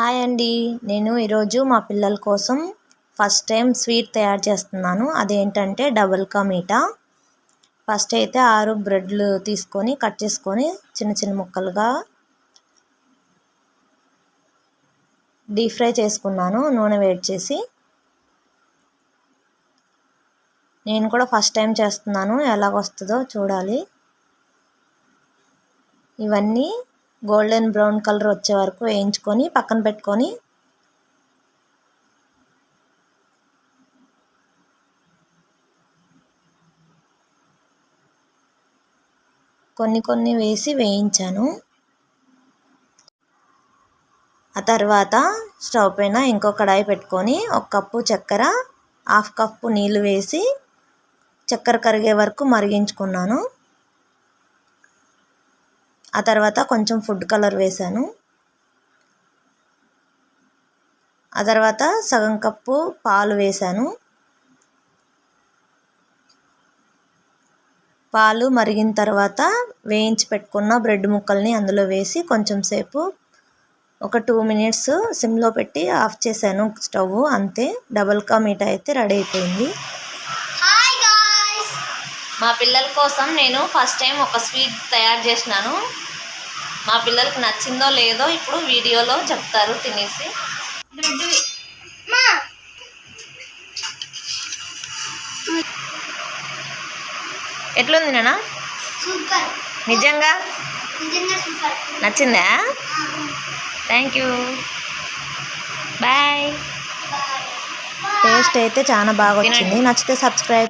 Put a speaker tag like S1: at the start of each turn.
S1: Hi అండి. నేను ఈరోజు మా పిల్లల కోసం ఫస్ట్ టైం స్వీట్ తయారు చేస్తున్నాను. అదేంటంటే డబుల్ కా మీఠా. ఫస్ట్ అయితే ఆరు బ్రెడ్లు తీసుకొని కట్ చేసుకొని చిన్న చిన్న ముక్కలుగా డీప్ ఫ్రై చేసుకున్నాను. నూనె వేడి చేసి. నేను కూడా ఫస్ట్ టైం చేస్తున్నాను. ఎలాగొస్తుందో చూడాలి. ఇవన్నీ గోల్డెన్ బ్రౌన్ కలర్ వచ్చే వరకు వేయించుకొని పక్కన పెట్టుకొని కొన్ని కొన్ని వేసి వేయించాను. ఆ తర్వాత స్టవ్ పైన ఇంకో కడాయి పెట్టుకొని ఒక కప్పు చక్కెర హాఫ్ కప్పు నీళ్ళు వేసి చక్కెర కరిగే వరకు మరిగించుకున్నాను. ఆ తర్వాత కొంచెం ఫుడ్ కలర్ వేసాను ఆ తర్వాత సగం కప్పు పాలు వేసాను పాలు మరిగిన తర్వాత వేయించి పెట్టుకున్న బ్రెడ్ ముక్కల్ని అందులో వేసి కొంచెం సేపు ఒక టూ మినిట్స్ సిమ్లో పెట్టి ఆఫ్ చేశాను స్టవ్ అంతే. డబల్ కా మీట అయితే రెడీ అయిపోయింది. మా పిల్లల కోసం నేను ఫస్ట్ టైం ఒక స్వీట్ తయారు చేసినాను. మా పిల్లలకి నచ్చిందో లేదో ఇప్పుడు వీడియోలో చెప్తారు తినేసి. ఎట్లుంది నాన్న? నిజంగా? నచ్చిందా? Thank you. బాయ్. టేస్ట్ అయితే చాలా బాగా వచ్చింది. నచ్చితే సబ్స్క్రైబ్.